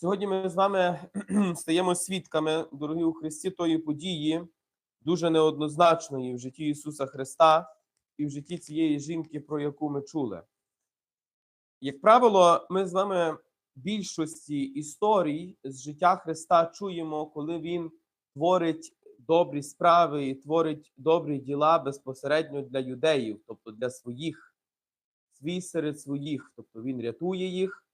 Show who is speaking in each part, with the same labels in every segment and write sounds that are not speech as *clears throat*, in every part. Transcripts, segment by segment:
Speaker 1: Сьогодні ми з вами *clears throat* стаємо свідками, дорогі у Христі, тої події, дуже неоднозначної в житті Ісуса Христа і в житті цієї жінки, про яку ми чули. Як правило, ми з вами більшості історій з життя Христа чуємо, коли Він творить добрі справи і творить добрі діла безпосередньо для юдеїв, тобто для своїх, свій серед своїх, тобто Він рятує їх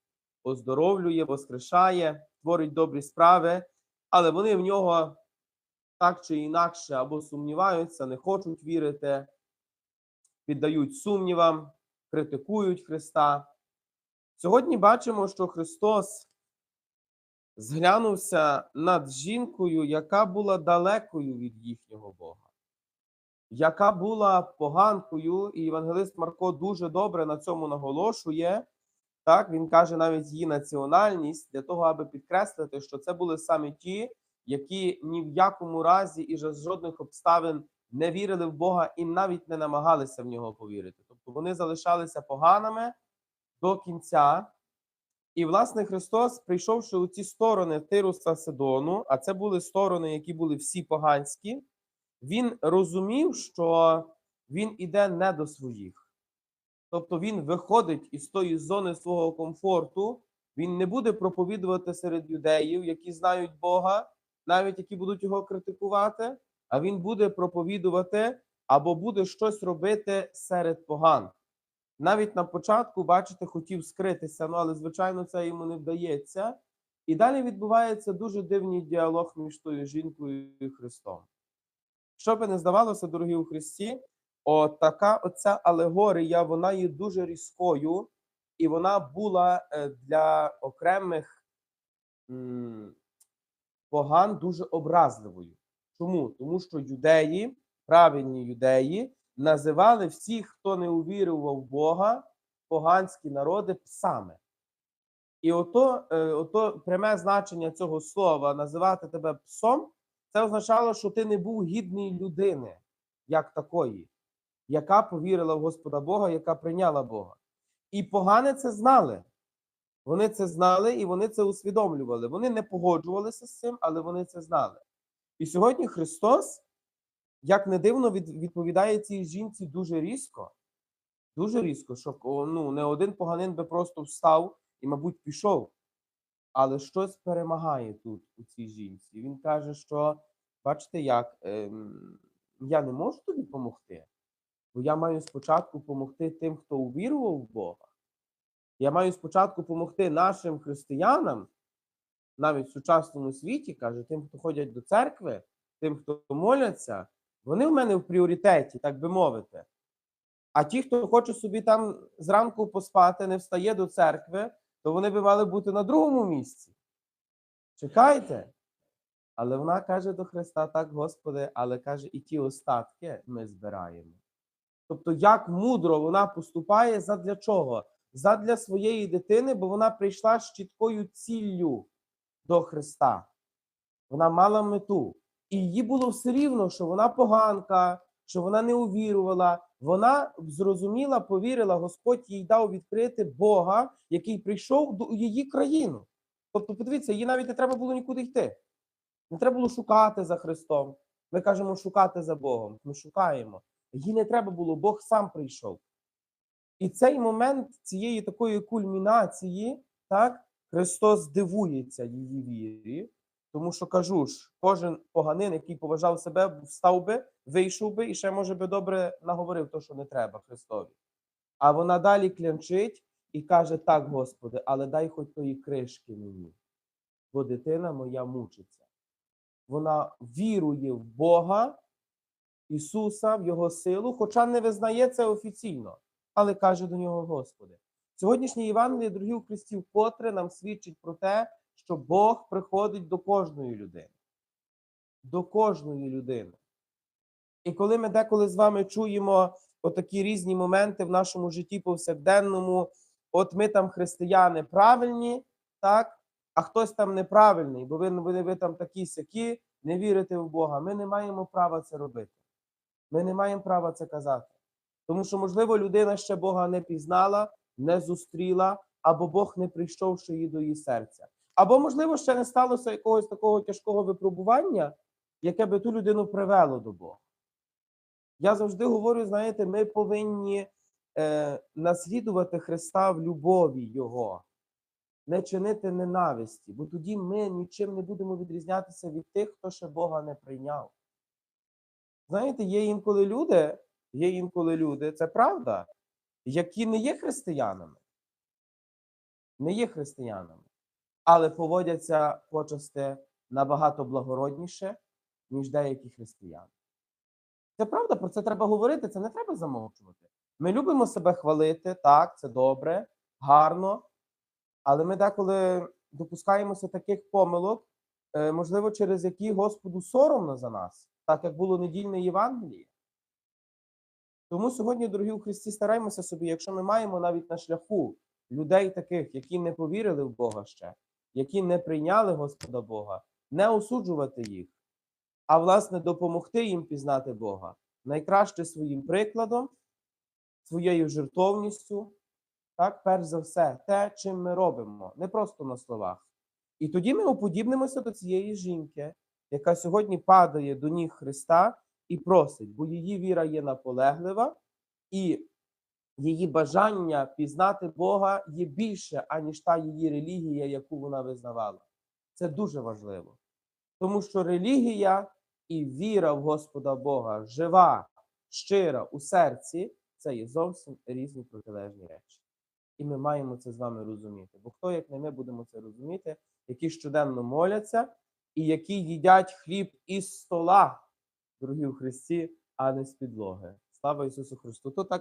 Speaker 1: оздоровлює, воскрешає, творить добрі справи, але вони в нього так чи інакше або сумніваються, не хочуть вірити, піддають сумнівам, критикують Христа. Сьогодні бачимо, що Христос зглянувся над жінкою, яка була далекою від їхнього Бога, яка була поганкою, і Євангелист Марко дуже добре на цьому наголошує. Так, він каже навіть її національність для того, аби підкреслити, що це були саме ті, які ні в якому разі і за жодних обставин не вірили в Бога і навіть не намагалися в нього повірити. Тобто вони залишалися поганими до кінця. І, власне, Христос, прийшовши у ці сторони Тируса Сидону, а це були сторони, які були всі поганські, він розумів, що він іде не до своїх. Тобто він виходить із тої зони свого комфорту, він не буде проповідувати серед юдеїв, які знають Бога, навіть які будуть його критикувати, а він буде проповідувати або буде щось робити серед поган. Навіть на початку, бачите, хотів скритися, ну але, звичайно, це йому не вдається. І далі відбувається дуже дивний діалог між тою жінкою і Христом. Що би не здавалося, дорогі у Христі, От така оця алегорія, вона є дуже різкою, і вона була е, для окремих поган дуже образливою. Чому? Тому що юдеї, правильні юдеї, називали всіх, хто не увірував в Бога, поганські народи псами. І ото, е, ото пряме значення цього слова називати тебе псом, це означало, що ти не був гідний людини як такої яка повірила в Господа Бога, яка прийняла Бога. І погане це знали. Вони це знали і вони це усвідомлювали. Вони не погоджувалися з цим, але вони це знали. І сьогодні Христос, як не дивно, відповідає цій жінці дуже різко. Дуже різко, що ну, не один поганин би просто встав і, мабуть, пішов. Але щось перемагає тут у цій жінці. Він каже, що, бачите, як ем, я не можу тобі допомогти. Бо я маю спочатку допомогти тим, хто увірував в Бога. Я маю спочатку допомогти нашим християнам, навіть в сучасному світі, каже, тим, хто ходять до церкви, тим, хто моляться, вони в мене в пріоритеті, так би мовити. А ті, хто хоче собі там зранку поспати, не встає до церкви, то вони би мали бути на другому місці. Чекайте. Але вона каже до Христа, так, Господи, але каже, і ті остатки ми збираємо. Тобто, як мудро вона поступає задля чого? Задля своєї дитини, бо вона прийшла з чіткою ціллю до Христа. Вона мала мету. І їй було все рівно, що вона поганка, що вона не увірувала. Вона зрозуміла, повірила, Господь їй дав відкрити Бога, який прийшов до її країну. Тобто, подивіться, їй навіть не треба було нікуди йти. Не треба було шукати за Христом. Ми кажемо шукати за Богом. Ми шукаємо. Їй не треба було, Бог сам прийшов. І цей момент цієї такої кульмінації, так, Христос дивується її вірі, тому що кажу ж, кожен поганин, який поважав себе, встав би, вийшов би і ще, може би, добре наговорив то, що не треба Христові. А вона далі клянчить і каже: Так, Господи, але дай хоч тої кришки мені, бо дитина моя мучиться. Вона вірує в Бога. Ісуса, в Його силу, хоча не визнає це офіційно, але каже до нього Господи. Сьогоднішнє Євангеліє, дорогі у Христі, вкотре нам свідчить про те, що Бог приходить до кожної людини. До кожної людини. І коли ми деколи з вами чуємо отакі різні моменти в нашому житті повсякденному, от ми там християни правильні, так, а хтось там неправильний, бо ви, ви, ви там такі сякі, не вірите в Бога. Ми не маємо права це робити. Ми не маємо права це казати. Тому що, можливо, людина ще Бога не пізнала, не зустріла, або Бог не прийшов ще її до її серця. Або, можливо, ще не сталося якогось такого тяжкого випробування, яке би ту людину привело до Бога. Я завжди говорю: знаєте, ми повинні е, наслідувати Христа в любові Його, не чинити ненависті, бо тоді ми нічим не будемо відрізнятися від тих, хто ще Бога не прийняв. Знаєте, є інколи люди, є інколи люди, це правда, які не є християнами, не є християнами, але поводяться почасти набагато благородніше, ніж деякі християни. Це правда, про це треба говорити, це не треба замовчувати. Ми любимо себе хвалити, так, це добре, гарно, але ми деколи допускаємося таких помилок, е, можливо, через які Господу соромно за нас, так як було недільне Євангеліє. Тому сьогодні, дорогі у Христі, стараємося собі, якщо ми маємо навіть на шляху людей таких, які не повірили в Бога ще, які не прийняли Господа Бога, не осуджувати їх, а власне допомогти їм пізнати Бога найкраще своїм прикладом, своєю жертовністю, так, перш за все, те, чим ми робимо, не просто на словах. І тоді ми уподібнимося до цієї жінки, яка сьогодні падає до ніг Христа і просить, бо її віра є наполеглива, і її бажання пізнати Бога є більше, аніж та її релігія, яку вона визнавала. Це дуже важливо. Тому що релігія і віра в Господа Бога жива, щира у серці це є зовсім різні протилежні речі. І ми маємо це з вами розуміти. Бо хто, як не ми, будемо це розуміти, які щоденно моляться і які їдять хліб із стола, дорогі у Христі, а не з підлоги. Слава Ісусу Христу! То так